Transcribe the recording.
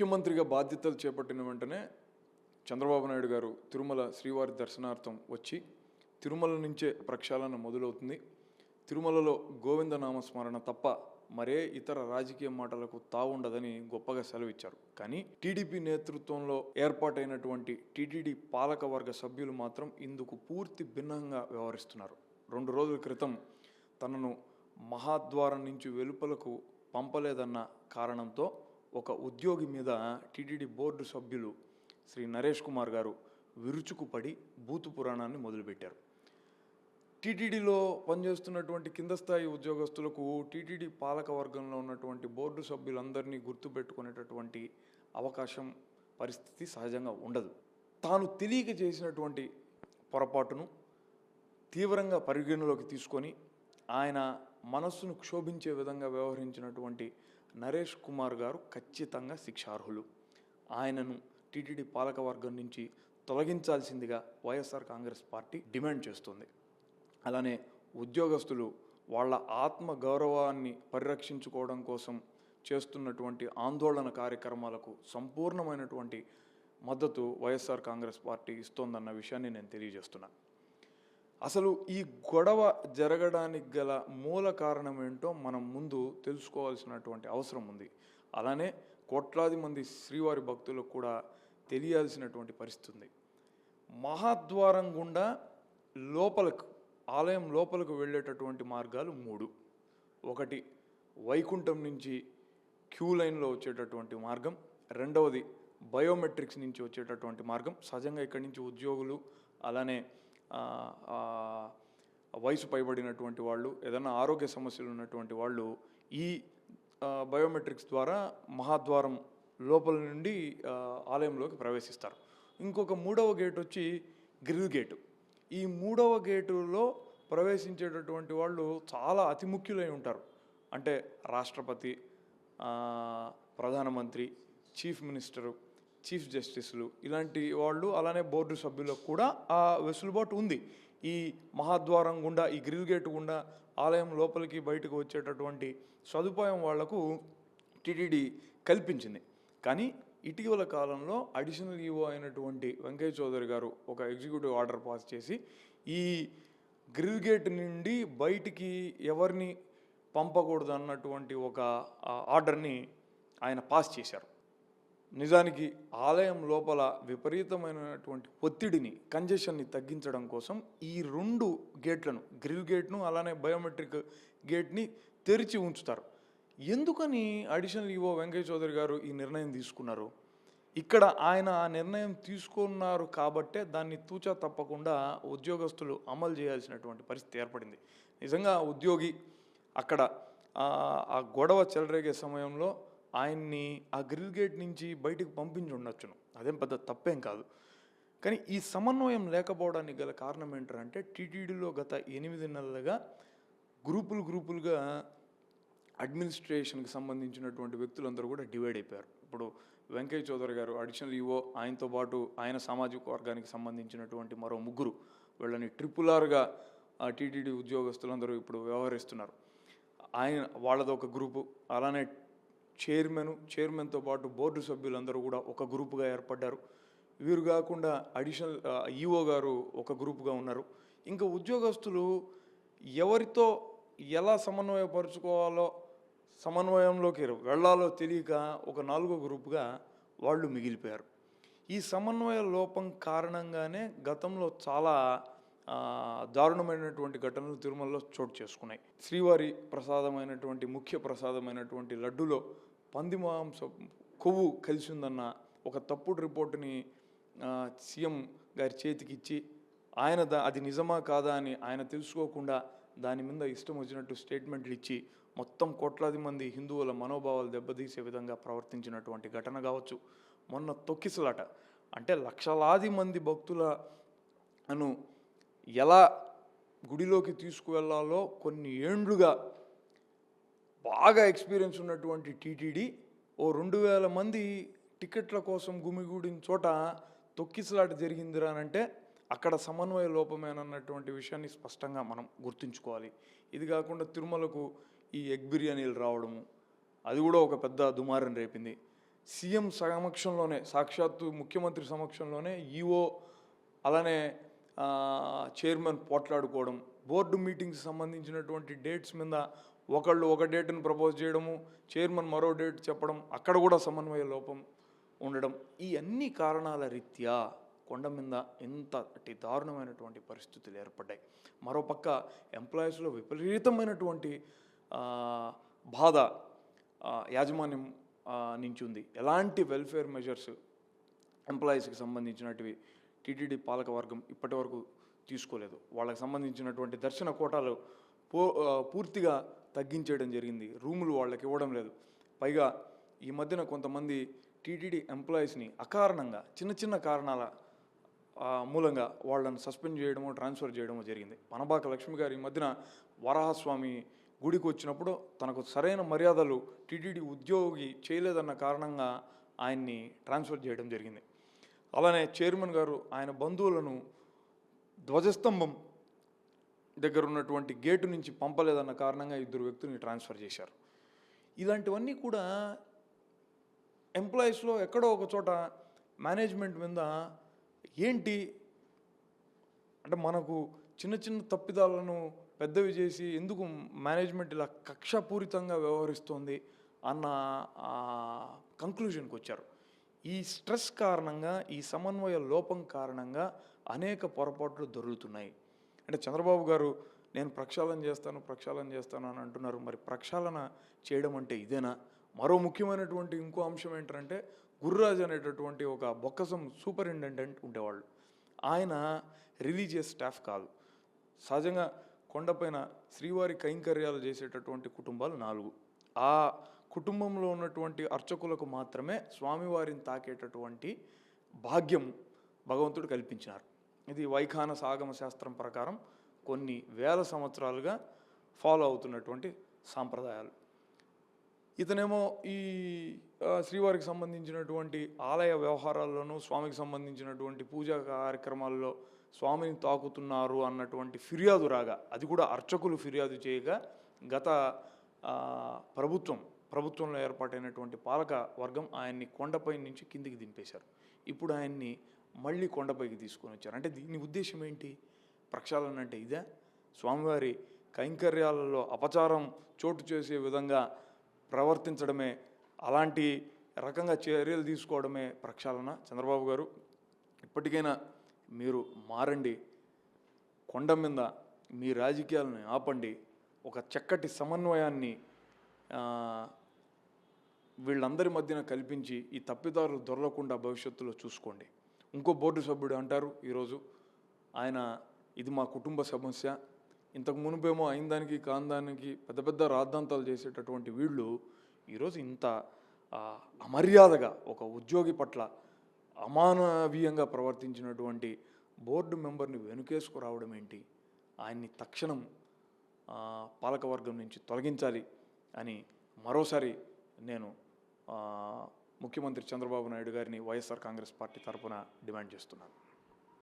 ముఖ్యమంత్రిగా బాధ్యతలు చేపట్టిన వెంటనే చంద్రబాబు నాయుడు గారు తిరుమల శ్రీవారి దర్శనార్థం వచ్చి తిరుమల నుంచే ప్రక్షాళన మొదలవుతుంది. తిరుమలలో గోవింద నామస్మరణ తప్ప మరే ఇతర రాజకీయ మాటలకు తావుండదని గొప్పగా సెలవిచ్చారు. కానీ టీడీపీ నేతృత్వంలో ఏర్పాటైనటువంటి టీటీడీ పాలకవర్గ సభ్యులు మాత్రం ఇందుకు పూర్తి భిన్నంగా వ్యవహరిస్తున్నారు. రెండు రోజుల క్రితం తనను మహాద్వారం నుంచి వెలుపలకు పంపలేదన్న కారణంతో ఒక ఉద్యోగి మీద టీటీడీ బోర్డు సభ్యులు శ్రీ నరేష్ కుమార్ గారు విరుచుకుపడి బూతు పురాణాన్ని మొదలుపెట్టారు. టీటీడీలో పనిచేస్తున్నటువంటి కింద స్థాయి ఉద్యోగస్తులకు టీటీడీ పాలక వర్గంలో ఉన్నటువంటి బోర్డు సభ్యులందరినీ గుర్తుపెట్టుకునేటటువంటి అవకాశం పరిస్థితి సహజంగా ఉండదు. తాను తెలియక చేసినటువంటి పొరపాటును తీవ్రంగా పరిగణలోకి తీసుకొని ఆయన మనస్సును క్షోభించే విధంగా వ్యవహరించినటువంటి నరేష్ కుమార్ గారు ఖచ్చితంగా శిక్షార్హులు. ఆయనను టీటీడీ పాలకవర్గం నుంచి తొలగించాల్సిందిగా వైఎస్ఆర్ కాంగ్రెస్ పార్టీ డిమాండ్ చేస్తుంది. అలానే ఉద్యోగస్తులు వాళ్ళ ఆత్మ గౌరవాన్ని పరిరక్షించుకోవడం కోసం చేస్తున్నటువంటి ఆందోళన కార్యక్రమాలకు సంపూర్ణమైనటువంటి మద్దతు వైఎస్ఆర్ కాంగ్రెస్ పార్టీ ఇస్తోందన్న విషయాన్ని నేను తెలియజేస్తున్నాను అసలు ఈ గొడవ జరగడానికి గల మూల కారణం ఏంటో మనం ముందు తెలుసుకోవాల్సినటువంటి అవసరం ఉంది. అలానే కోట్లాది మంది శ్రీవారి భక్తులకు కూడా తెలియాల్సినటువంటి పరిస్థితి ఉంది. మహాద్వారం గుండా లోపలకు ఆలయం లోపలకు వెళ్ళేటటువంటి మార్గాలు మూడు. ఒకటి వైకుంఠం నుంచి క్యూ లైన్లో వచ్చేటటువంటి మార్గం. రెండవది బయోమెట్రిక్స్ నుంచి వచ్చేటటువంటి మార్గం. సహజంగా ఇక్కడి నుంచి ఉద్యోగులు అలానే వయసు పైబడినటువంటి వాళ్ళు ఏదైనా ఆరోగ్య సమస్యలు ఉన్నటువంటి వాళ్ళు ఈ బయోమెట్రిక్స్ ద్వారా మహాద్వారం లోపల నుండి ఆలయంలోకి ప్రవేశిస్తారు. ఇంకొక మూడవ గేట్ వచ్చి గ్రిల్ గేటు. ఈ మూడవ గేటులో ప్రవేశించేటటువంటి వాళ్ళు చాలా అతి ముఖ్యులై ఉంటారు. అంటే రాష్ట్రపతి ప్రధానమంత్రి చీఫ్ మినిస్టరు చీఫ్ జస్టిస్లు ఇలాంటి వాళ్ళు అలానే బోర్డు సభ్యులకు కూడా ఆ వెసులుబాటు ఉంది. ఈ మహాద్వారం గుండా ఈ గ్రిల్ గేట్ గుండా ఆలయం లోపలికి బయటకు వచ్చేటటువంటి సదుపాయం వాళ్ళకు టీటీడీ కల్పించింది. కానీ ఇటీవల కాలంలో అడిషనల్ ఈవో అయినటువంటి వెంకయ్య చౌదరి గారు ఒక ఎగ్జిక్యూటివ్ ఆర్డర్ పాస్ చేసి ఈ గ్రిల్ గేట్ నుండి బయటికి ఎవరిని పంపకూడదు అన్నటువంటి ఒక ఆర్డర్ని ఆయన పాస్ చేశారు. నిజానికి ఆలయం లోపల విపరీతమైనటువంటి ఒత్తిడిని కంజెషన్ని తగ్గించడం కోసం ఈ రెండు గేట్లను గ్రిల్ గేట్ను అలానే బయోమెట్రిక్ గేట్ని తెరిచి ఉంచుతారు. ఎందుకని అడిషనల్ ఈవో వెంకయ్య చౌదరి గారు ఈ నిర్ణయం తీసుకున్నారు? ఇక్కడ ఆయన ఆ నిర్ణయం తీసుకున్నారు కాబట్టే దాన్ని తూచా తప్పకుండా ఉద్యోగస్తులు అమలు చేయాల్సినటువంటి పరిస్థితి ఏర్పడింది. నిజంగా ఉద్యోగి అక్కడ ఆ గొడవ చెలరేగే సమయంలో ఆయన్ని ఆ గ్రిల్ గేట్ నుంచి బయటికి పంపించి ఉండొచ్చును. అదేం పెద్ద తప్పేం కాదు. కానీ ఈ సమన్వయం లేకపోవడానికి గల కారణం ఏంటంటే టీటీడీలో గత ఎనిమిది నెలలుగా గ్రూపులు గ్రూపులుగా అడ్మినిస్ట్రేషన్కి సంబంధించినటువంటి వ్యక్తులందరూ కూడా డివైడ్ అయిపోయారు. ఇప్పుడు వెంకయ్య చౌదరి గారు అడిషనల్ ఈవో ఆయనతో పాటు ఆయన సామాజిక వర్గానికి సంబంధించినటువంటి మరో ముగ్గురు వీళ్ళని ట్రిపుల్ ఆర్గా టీటీడీ ఉద్యోగస్తులందరూ ఇప్పుడు వ్యవహరిస్తున్నారు. ఆయన వాళ్ళది ఒక గ్రూపు. అలానే చైర్మన్ చైర్మన్తో పాటు బోర్డు సభ్యులందరూ కూడా ఒక గ్రూపుగా ఏర్పడ్డారు. వీరు కాకుండా అడిషనల్ ఈఓ గారు ఒక గ్రూపుగా ఉన్నారు. ఇంకా ఉద్యోగస్తులు ఎవరితో ఎలా సమన్వయపరుచుకోవాలో సమన్వయంలోకి వెళ్ళాలో తెలియక ఒక నాలుగో గ్రూపుగా వాళ్ళు మిగిలిపోయారు. ఈ సమన్వయ లోపం కారణంగానే గతంలో చాలా దారుణమైనటువంటి ఘటనలు తిరుమలలో చోటు చేసుకున్నాయి. శ్రీవారి ప్రసాదమైనటువంటి ముఖ్య ప్రసాదమైనటువంటి లడ్డులో పంది మాంసం కొవ్వు కలిసి ఉందన్న ఒక తప్పుడు రిపోర్టుని సీఎం గారి చేతికి ఇచ్చి ఆయన దా అది నిజమా కాదా అని ఆయన తెలుసుకోకుండా దాని మీద ఇష్టం వచ్చినట్టు స్టేట్మెంట్లు ఇచ్చి మొత్తం కోట్లాది మంది హిందువుల మనోభావాలు దెబ్బతీసే విధంగా ప్రవర్తించినటువంటి ఘటన కావచ్చు. మొన్న తొక్కిసలాట. అంటే లక్షలాది మంది భక్తుల అను ఎలా గుడిలోకి తీసుకువెళ్ళాలో కొన్ని ఏండ్లుగా బాగా ఎక్స్పీరియన్స్ ఉన్నటువంటి టీటీడీ ఓ రెండు వేల మంది టికెట్ల కోసం గుమిగూడిన చోట తొక్కిసలాట జరిగిందిరా అంటే అక్కడ సమన్వయ లోపమేనన్నటువంటి విషయాన్ని స్పష్టంగా మనం గుర్తుంచుకోవాలి. ఇది కాకుండా తిరుమలకు ఈ ఎగ్ బిర్యానీలు రావడము అది కూడా ఒక పెద్ద దుమారం రేపింది. సీఎం సమక్షంలోనే సాక్షాత్తు ముఖ్యమంత్రి సమక్షంలోనే ఈఓ అలానే చైర్మన్ పోట్లాడుకోవడం బోర్డు మీటింగ్స్ సంబంధించినటువంటి డేట్స్ మీద ఒకళ్ళు ఒక డేట్ని ప్రపోజ్ చేయడము చైర్మన్ మరో డేట్ చెప్పడం అక్కడ కూడా సమన్వయ లోపం ఉండడం. ఈ అన్ని కారణాల రీత్యా కొండ మీద ఎంతటి దారుణమైనటువంటి పరిస్థితులు ఏర్పడ్డాయి. మరోపక్క ఎంప్లాయీస్లో విపరీతమైనటువంటి బాధ యాజమాన్యం నుంచి ఉంది. ఎలాంటి వెల్ఫేర్ మెజర్స్ ఎంప్లాయీస్కి సంబంధించినటివి? టీటీడీ పాలకవర్గం ఇప్పటి వరకు తీసుకోలేదు. వాళ్ళకి సంబంధించినటువంటి దర్శన కోటాలు పూ పూర్తిగా తగ్గించేయడం జరిగింది. రూములు వాళ్ళకి ఇవ్వడం లేదు. పైగా ఈ మధ్యన కొంతమంది టీటీడీ ఎంప్లాయీస్ని అకారణంగా చిన్న చిన్న కారణాల మూలంగా వాళ్ళని సస్పెండ్ చేయడమో ట్రాన్స్ఫర్ చేయడమో జరిగింది. పనబాక లక్ష్మి గారు ఈ మధ్యన వరాహస్వామి గుడికి వచ్చినప్పుడు తనకు సరైన మర్యాదలు టీటీడీ ఉద్యోగి చేయలేదన్న కారణంగా ఆయన్ని ట్రాన్స్ఫర్ చేయడం జరిగింది. అలానే చైర్మన్ గారు ఆయన బంధువులను ధ్వజస్తంభం దగ్గర ఉన్నటువంటి గేటు నుంచి పంపలేదన్న కారణంగా ఇద్దరు వ్యక్తుల్ని ట్రాన్స్ఫర్ చేశారు. ఇలాంటివన్నీ కూడా ఎంప్లాయీస్లో ఎక్కడో ఒక చోట మేనేజ్మెంట్ మీద ఏంటి? అంటే మనకు చిన్న చిన్న తప్పిదాలను పెద్దవి చేసి ఎందుకు మేనేజ్మెంట్ ఇలా కక్షపూరితంగా వ్యవహరిస్తోంది అన్న కంక్లూజన్కి వచ్చారు. ఈ స్ట్రెస్ కారణంగా ఈ సమన్వయ లోపం కారణంగా అనేక పొరపాట్లు దొరుకుతున్నాయి. అంటే చంద్రబాబు గారు నేను ప్రక్షాళన చేస్తాను ప్రక్షాళన చేస్తాను అని అంటున్నారు. మరి ప్రక్షాళన చేయడం అంటే ఇదేనా? మరో ముఖ్యమైనటువంటి ఇంకో అంశం ఏంటంటే గుర్రాజ్ అనేటటువంటి ఒక బొక్కసం సూపరింటెండెంట్ ఉండేవాళ్ళు. ఆయన రిలీజియస్ స్టాఫ్ కాదు. సహజంగా కొండపైన శ్రీవారి కైంకర్యాలు చేసేటటువంటి కుటుంబాలు నాలుగు. ఆ కుటుంబంలో ఉన్నటువంటి అర్చకులకు మాత్రమే స్వామివారిని తాకేటటువంటి భాగ్యం భగవంతుడు కల్పించినారు. ఇది వైఖాన సాగమ శాస్త్రం ప్రకారం కొన్ని వేల సంవత్సరాలుగా ఫాలో అవుతున్నటువంటి సాంప్రదాయాలు. ఇతనేమో ఈ శ్రీవారికి సంబంధించినటువంటి ఆలయ వ్యవహారాల్లోనూ స్వామికి సంబంధించినటువంటి పూజా కార్యక్రమాల్లో స్వామిని తాకుతున్నారు అన్నటువంటి ఫిర్యాదు రాగా అది కూడా అర్చకులు ఫిర్యాదు చేయగా గత ప్రభుత్వం ప్రభుత్వంలో ఏర్పాటైనటువంటి పాలక వర్గం ఆయన్ని కొండపై నుంచి కిందికి దింపేశారు. ఇప్పుడు ఆయన్ని మళ్ళీ కొండపైకి తీసుకొని వచ్చారు. అంటే దీని ఉద్దేశం ఏంటి? ప్రక్షాళన అంటే ఇదే? స్వామివారి కైంకర్యాలలో అపచారం చోటు చేసే విధంగా ప్రవర్తించడమే అలాంటి రకంగా చర్యలు తీసుకోవడమే ప్రక్షాళన? చంద్రబాబు గారు ఇప్పటికైనా మీరు మారండి. కొండ మీద మీ రాజకీయాలను ఆపండి. ఒక చక్కటి సమన్వయాన్ని వీళ్ళందరి మధ్యన కల్పించి ఈ తప్పిదారులు దొరలకుండా భవిష్యత్తులో చూసుకోండి. ఇంకో బోర్డు సభ్యుడు అంటారు ఈరోజు. ఆయన ఇది మా కుటుంబ సమస్య. ఇంతకు మునుపేమో అయిన దానికి కానదానికి పెద్ద పెద్ద రాద్ధాంతాలు చేసేటటువంటి వీళ్ళు ఈరోజు ఇంత అమర్యాదగా ఒక ఉద్యోగి పట్ల అమానవీయంగా ప్రవర్తించినటువంటి బోర్డు మెంబర్ని వెనుకేసుకురావడం ఏంటి? ఆయన్ని తక్షణం పాలకవర్గం నుంచి తొలగించాలి అని మరోసారి నేను ముఖ్యమంత్రి చంద్రబాబు నాయుడు గారిని వైఎస్ఆర్ కాంగ్రెస్ పార్టీ తరఫున డిమాండ్ చేస్తున్నాను.